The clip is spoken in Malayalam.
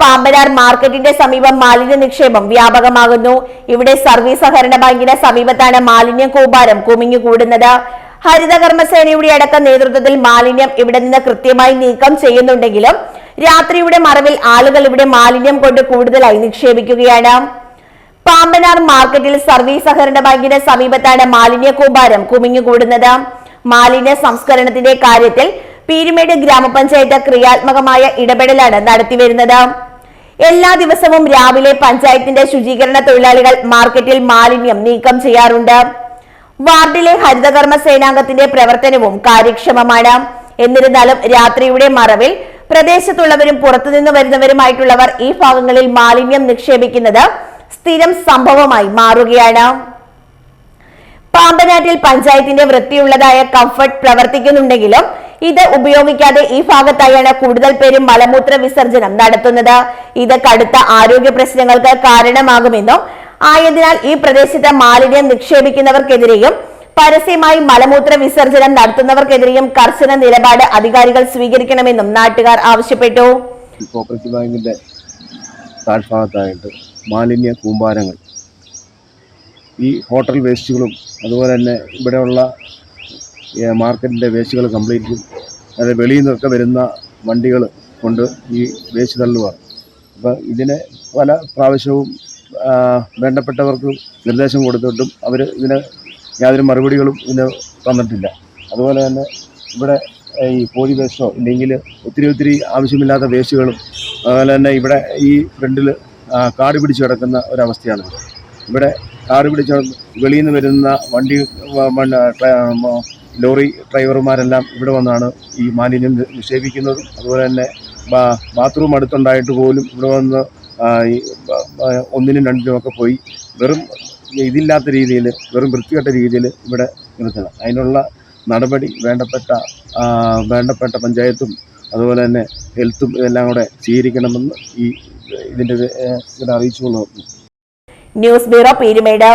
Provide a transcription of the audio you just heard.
പാമ്പനാർ മാർക്കറ്റിന്റെ സമീപം മാലിന്യ നിക്ഷേപം വ്യാപകമാകുന്നു. ഇവിടെ സർവീസ് സഹകരണ ബാങ്കിന്റെ സമീപത്താണ് മാലിന്യ കൂമ്പാരം കുമിഞ്ഞുകൂടുന്നത്. ഹരിതകർമ്മസേനയുടെ അടക്കം നേതൃത്വത്തിൽ മാലിന്യം ഇവിടെ നിന്ന് കൃത്യമായി നീക്കം ചെയ്യുന്നുണ്ടെങ്കിലും രാത്രിയുടെ മറവിൽ ആളുകൾ ഇവിടെ മാലിന്യം കൊണ്ട് കൂടുതലായി നിക്ഷേപിക്കുകയാണ്. പാമ്പനാർ മാർക്കറ്റിൽ സർവീസ് സഹകരണ ബാങ്കിന് സമീപത്താണ് മാലിന്യ കൂമ്പാരം കുമിഞ്ഞുകൂടുന്നത്. മാലിന്യ സംസ്കരണത്തിന്റെ കാര്യത്തിൽ പീരുമേട് ഗ്രാമപഞ്ചായത്ത് ക്രിയാത്മകമായ ഇടപെടലാണ് നടത്തിവരുന്നത്. എല്ലാ ദിവസവും രാവിലെ പഞ്ചായത്തിന്റെ ശുചീകരണ തൊഴിലാളികൾ മാർക്കറ്റിൽ മാലിന്യം നീക്കം ചെയ്യാറുണ്ട്. വാർഡിലെ ഹരിതകർമ്മ സേനാംഗത്തിന്റെ പ്രവർത്തനവും കാര്യക്ഷമമാണ്. എന്നിരുന്നാലും രാത്രിയുടെ മറവിൽ പ്രദേശത്തുള്ളവരും പുറത്തുനിന്ന് വരുന്നവരുമായിട്ടുള്ളവർ ഈ ഭാഗങ്ങളിൽ മാലിന്യം നിക്ഷേപിക്കുന്നത് സ്ഥിരം സംഭവമായി മാറുകയാണ്. പാമ്പനാട്ടിൽ പഞ്ചായത്തിന്റെ വൃത്തിയുള്ളതായ കംഫർട്ട് പ്രവർത്തിക്കുന്നുണ്ടെങ്കിലും ഇത് ഉപയോഗിക്കാതെ ഈ ഭാഗത്തായാണ് കൂടുതൽ പേരും മലമൂത്ര വിസർജനം നടത്തുന്നത്. ഇത് കടുത്ത ആരോഗ്യ പ്രശ്നങ്ങൾക്ക് കാരണമാകുമെന്നും ആയതിനാൽ ഈ പ്രദേശത്ത് മാലിന്യം നിക്ഷേപിക്കുന്നവർക്കെതിരെയും പരസ്യമായി മലമൂത്ര വിസർജനം നടത്തുന്നവർക്കെതിരെയും കർശന നിലപാട് അധികാരികൾ സ്വീകരിക്കണമെന്നും നാട്ടുകാർ ആവശ്യപ്പെട്ടു. മാലിന്യ കൂമ്പാരങ്ങൾ ഈ ഹോട്ടൽ വേസ്റ്റുകളും അതുപോലെ തന്നെ ഇവിടെയുള്ള മാർക്കറ്റിന്റെ വേസ്റ്റുകൾ കംപ്ലീറ്റും അതായത് വെളിയിൽ നിന്നൊക്കെ വരുന്ന വണ്ടികൾ കൊണ്ട് ഈ വേസ്റ്റ് തള്ളുവാണ് അപ്പോൾ ഇതിനെ പല പ്രാവശ്യവും വേണ്ടപ്പെട്ടവർക്ക് നിർദ്ദേശം കൊടുത്തിട്ടും അവർ ഇതിന് യാതൊരു മറുപടികളും ഇതിന് തന്നിട്ടില്ല. അതുപോലെ തന്നെ ഇവിടെ ഈ കോഴി വേസ്റ്റോ ഇല്ലെങ്കിൽ ഒത്തിരി ഒത്തിരി ആവശ്യമില്ലാത്ത വേസ്റ്റുകളും അതുപോലെ തന്നെ ഇവിടെ ഈ ഫ്രണ്ടിൽ കാട് പിടിച്ച് കിടക്കുന്ന ഒരവസ്ഥയാണ് ഇവിടെ കാട് പിടിച്ച് വെളിയിൽ നിന്ന് വരുന്ന വണ്ടി ലോറി ഡ്രൈവർമാരെല്ലാം ഇവിടെ വന്നാണ് ഈ മാലിന്യം നിക്ഷേപിക്കുന്നതും. അതുപോലെ തന്നെ ബാത്റൂം അടുത്തുണ്ടായിട്ട് പോലും ഇവിടെ വന്ന് ഒന്നിനും രണ്ടിനും ഒക്കെ പോയി വെറും ഇതില്ലാത്ത രീതിയിൽ വെറും വൃത്തികെട്ട രീതിയിൽ ഇവിടെ നിർത്തണം അതിനുള്ള നടപടി വേണ്ടപ്പെട്ട വേണ്ടപ്പെട്ട പഞ്ചായത്തും അതുപോലെ തന്നെ ഹെൽത്തും ഇതെല്ലാം കൂടെ സ്വീകരിക്കണമെന്ന് ഈ ഇതിന്റെ ഇതിനെ അറിയിച്ചുകൊള്ളുന്നു ന്യൂസ് ബ്യൂറോ പീരുമേട്.